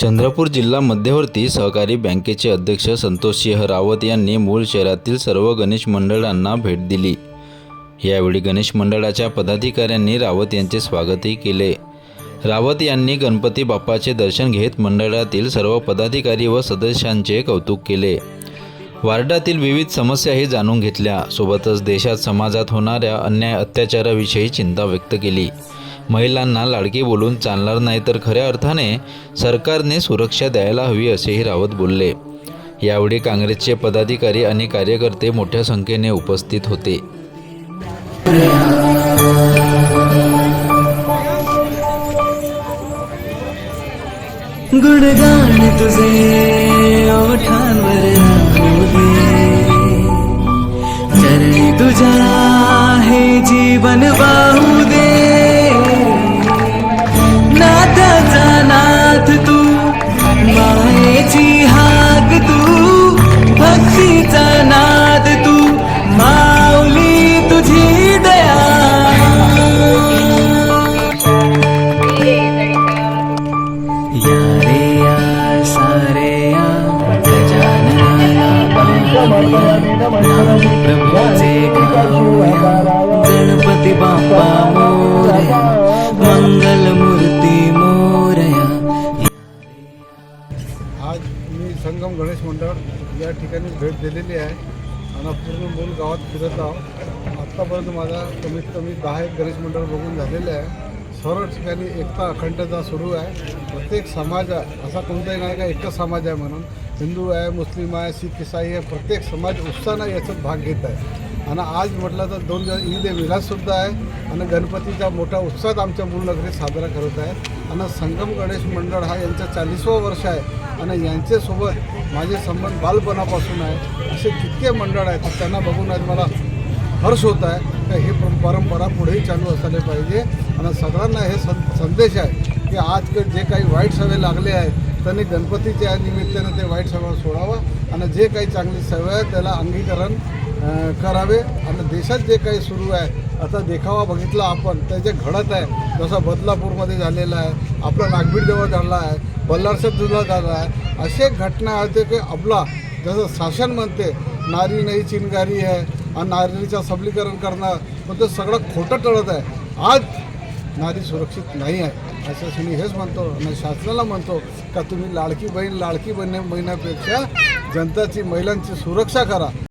चंद्रपूर जिल्हा मध्यवर्ती सहकारी बँकेचे अध्यक्ष संतोष सिंह रावत यांनी मूळ शहरातील सर्व गणेश मंडळांना भेट दिली. यावेळी गणेश मंडळाच्या पदाधिकाऱ्यांनी रावत यांचे स्वागतही केले. रावत यांनी गणपती बाप्पाचे दर्शन घेत मंडळातील सर्व पदाधिकारी व सदस्यांचे कौतुक केले. वार्डातील विविध समस्याही जाणून घेतल्या. सोबतच देशात समाजात होणाऱ्या अन्याय अत्याचाराविषयी चिंता व्यक्त केली. महिलांना लाडकी बोलून चालणार नाही तर खऱ्या अर्थाने सरकारने सुरक्षा द्यायला हवी असेही रावत बोलले. यावेळी काँग्रेसचे पदाधिकारी आणि कार्यकर्ते मोठ्या संख्येने उपस्थित होते. गुणगान तुझे ओठांवर चरणी तुझ्या हे जीवन बा प्रभूचे गणपती बाप्पा मोरया मंगल मूर्ती मोरया. आज मी संगम गणेश मंडळ या ठिकाणी भेट दिलेली आहे. आणि पूर्ण मूल गावात फिरत आहोत. आत्तापर्यंत माझा कमीत कमी दहा एक गणेश मंडळ बघून झालेले आहे. सर्व ठिकाणी एकता अखंडता सुरू आहे. प्रत्येक समाज असा कोणताही नाही का एकच समाज आहे म्हणून. हिंदू आहे मुस्लिम आहे शीख इसाई आहे. प्रत्येक समाज उत्साहानं याच्यात भाग घेत आहे. आणि आज म्हटलं तर दोन दिवस ईद मिलादसुद्धा आहे. आणि गणपतीचा मोठा उत्साह आमच्या मूळ नगरीत साजरा करत आहे. आणि संगम गणेश मंडळ हा यांचा चाळीसवं वर्ष आहे. आणि यांच्यासोबत माझे संबंध बालपणापासून आहे. असे कितके मंडळ आहेत त्यांना बघून आज मला हर्ष होत आहे. का हे पर- परंपरा पुढेही चालू असायला पाहिजे. आणि सगळ्यांना हे सं संदेश आहे की आजकाल जे काही वाईट सवय लागले आहेत त्यांनी गणपतीच्या निमित्तानं ते वाईट सवय सोडावं आणि जे काही चांगली सवय आहे त्याला अंगीकरण करावे. आणि देशात जे काही सुरू आहे आता देखावा बघितला आपण त्याचे घडत आहे जसं बदलापूरमध्ये झालेलं आहे आपला नागबीडजवळ झाला आहे बल्लारसात जुला झाला आहे असे घटना होते की आपला जसं शासन म्हणते नारी नाही चिनगारी आहे आणि नारीचं सबलीकरण करणं पण ते सगळं खोटं टळत आहे. आज नारी सुरक्षित नाही आहे. असं मी हेच म्हणतो. आणि शासनाला म्हणतो का तुम्ही लाडकी बहीण लाडकी बहिणी महिन्यापेक्षा जनताची महिलांची सुरक्षा करा.